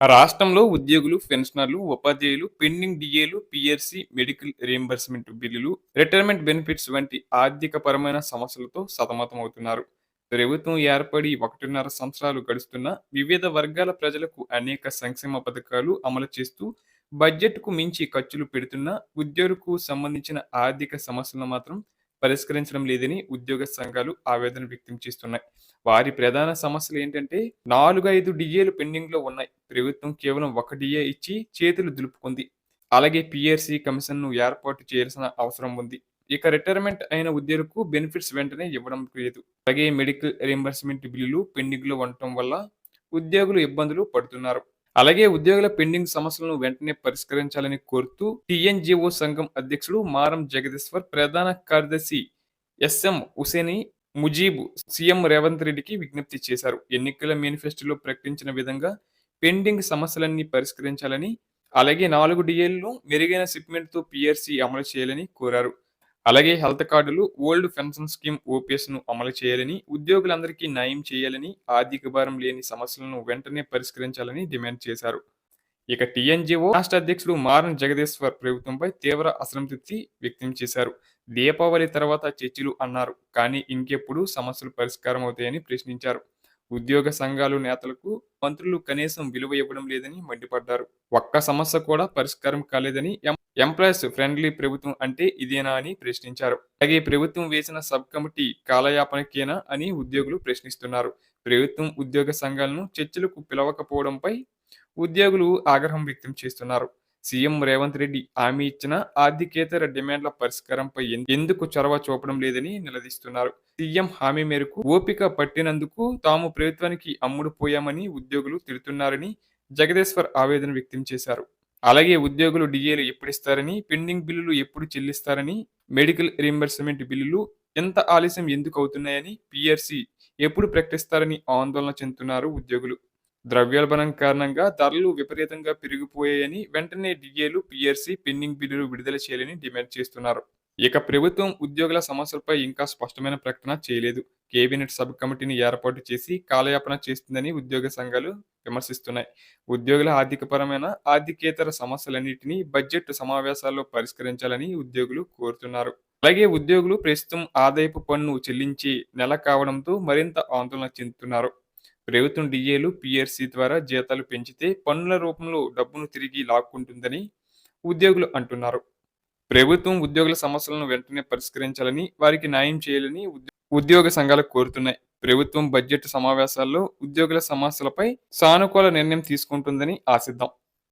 రాష్ట్రంలో ఉద్యోగులు, పెన్షనర్లు, ఉపాధ్యాయులు పెండింగ్ డిఏలు, పిఎస్సి మెడికల్ రియంబర్స్మెంట్ బిల్లులు, రిటైర్మెంట్ బెనిఫిట్స్ వంటి ఆర్థికపరమైన సమస్యలతో సతమతమవుతున్నారు. ప్రభుత్వం ఏర్పడి ఒకటిన్నర సంవత్సరాలు గడుస్తున్న వివిధ వర్గాల ప్రజలకు అనేక సంక్షేమ పథకాలు అమలు చేస్తూ బడ్జెట్కు మించి ఖర్చులు పెడుతున్న ఉద్యోగులకు సంబంధించిన ఆర్థిక సమస్యలను మాత్రం పరిష్కరించడం లేదని ఉద్యోగ సంఘాలు ఆవేదన వ్యక్తం చేస్తున్నాయి. వారి ప్రధాన సమస్యలు ఏంటంటే నాలుగు ఐదు డిఏలు పెండింగ్లో ఉన్నాయి ప్రభుత్వం కేవలం ఒకటియే ఇచ్చి చేతులు దులుపుకుంది. అలాగే పిఆర్సీ కమిషన్ను ఏర్పాటు చేయాల్సిన అవసరం ఉంది. ఇక రిటైర్మెంట్ అయిన ఉద్యోగులకు బెనిఫిట్స్ వెంటనే ఇవ్వడం లేదు. అలాగే మెడికల్ రీంబర్స్మెంట్ బిల్లులు పెండింగ్లో ఉండటం వల్ల ఉద్యోగులు ఇబ్బందులు పడుతున్నారు. అలాగే ఉద్యోగుల పెండింగ్ సమస్యలను వెంటనే పరిష్కరించాలని కోరుతూ టీఎన్జిఓ సంఘం అధ్యక్షుడు మారం జగదీశ్వర్ ప్రధాన కార్యదర్శి ఎస్ఎం హుసేని ముజీబ్ సీఎం రేవంత్ రెడ్డికి విజ్ఞప్తి చేశారు. ఎన్నికల మేనిఫెస్టోలో ప్రకటించిన విధంగా పెండింగ్ సమస్యలన్నీ పరిష్కరించాలని అలాగే నాలుగు డిఏలను మెరుగైన షిప్మెంట్తో పిఆర్సీ అమలు చేయాలని కోరారు. అలాగే హెల్త్ కార్డులు ఓల్డ్ పెన్షన్ స్కీమ్ ఓపీఎస్ను అమలు చేయాలని ఉద్యోగులందరికీ న్యాయం చేయాలని ఆర్థిక భారం లేని సమస్యలను వెంటనే పరిష్కరించాలని డిమాండ్ చేశారు. ఇక టీఎన్జిఓ రాష్ట్ర అధ్యక్షుడు మారన్ జగదీశ్వర్ ప్రభుత్వంపై తీవ్ర అసంతృప్తి వ్యక్తం చేశారు. దీపావళి తర్వాత చర్చలు అన్నారు కానీ ఇంకెప్పుడు సమస్యలు పరిష్కారం అవుతాయని ప్రశ్నించారు. ఉద్యోగ సంఘాలు నేతలకు మంత్రులు కనీసం విలువ ఇవ్వడం లేదని మండిపడ్డారు. ఒక్క సమస్య కూడా పరిష్కారం కాలేదని ఎంప్లాయీస్ ఫ్రెండ్లీ ప్రభుత్వం అంటే ఇదేనా అని ప్రశ్నించారు. అలాగే ప్రభుత్వం వేసిన సబ్ కమిటీ కాలయాపనకేనా అని ఉద్యోగులు ప్రశ్నిస్తున్నారు. ప్రభుత్వం ఉద్యోగ సంఘాలను చర్చలకు పిలవకపోవడంపై ఉద్యోగులు ఆగ్రహం వ్యక్తం చేస్తున్నారు. సీఎం రేవంత్ రెడ్డి హామీ ఇచ్చిన ఆర్థికేతర డిమాండ్ల పరిష్కారంపై ఎందుకు చొరవ చూపడం లేదని నిలదీస్తున్నారు. సీఎం హామీ మేరకు ఓపిక పట్టినందుకు తాము ప్రభుత్వానికి అమ్ముడు పోయామని ఉద్యోగులు తిడుతున్నారని జగదేశ్వర్ ఆవేదన వ్యక్తం చేశారు. అలాగే ఉద్యోగులు డిఏలు ఎప్పుడు ఇస్తారని పెండింగ్ బిల్లులు ఎప్పుడు చెల్లిస్తారని మెడికల్ రీంబర్స్మెంట్ బిల్లులు ఎంత ఆలస్యం ఎందుకు అవుతున్నాయని పిఆర్సి ఎప్పుడు ప్రకటిస్తారని ఆందోళన చెందుతున్నారు ఉద్యోగులు. ద్రవ్యోల్బణం కారణంగా ధరలు విపరీతంగా పెరిగిపోయాయని వెంటనే డిఏలు పిఆర్సీ పెండింగ్ బిల్లులు విడుదల చేయాలని డిమాండ్ చేస్తున్నారు. ఇక ప్రభుత్వం ఉద్యోగుల సమస్యలపై ఇంకా స్పష్టమైన ప్రకటన చేయలేదు. కేబినెట్ సబ్ కమిటీని ఏర్పాటు చేసి కాలయాపన చేస్తుందని ఉద్యోగ సంఘాలు విమర్శిస్తున్నాయి. ఉద్యోగుల ఆర్థికపరమైన ఆర్థికేతర సమస్యలన్నింటినీ బడ్జెట్ సమావేశాల్లో పరిష్కరించాలని ఉద్యోగులు కోరుతున్నారు. అలాగే ఉద్యోగులు ప్రస్తుతం ఆదాయపు పన్ను చెల్లించి నెల కావడంతో మరింత ఆందోళన చెందుతున్నారు. ప్రభుత్వం డీఏలు పిఆర్సీ ద్వారా జీతాలు పెంచితే పన్నుల రూపంలో డబ్బును తిరిగి లాక్కుంటుందని ఉద్యోగులు అంటున్నారు. ప్రభుత్వం ఉద్యోగుల సమస్యలను వెంటనే పరిష్కరించాలని వారికి న్యాయం చేయాలని ఉద్యోగ సంఘాలు కోరుతున్నాయి. ప్రభుత్వం బడ్జెట్ సమావేశాల్లో ఉద్యోగుల సమస్యలపై సానుకూల నిర్ణయం తీసుకుంటుందని ఆశిద్దాం.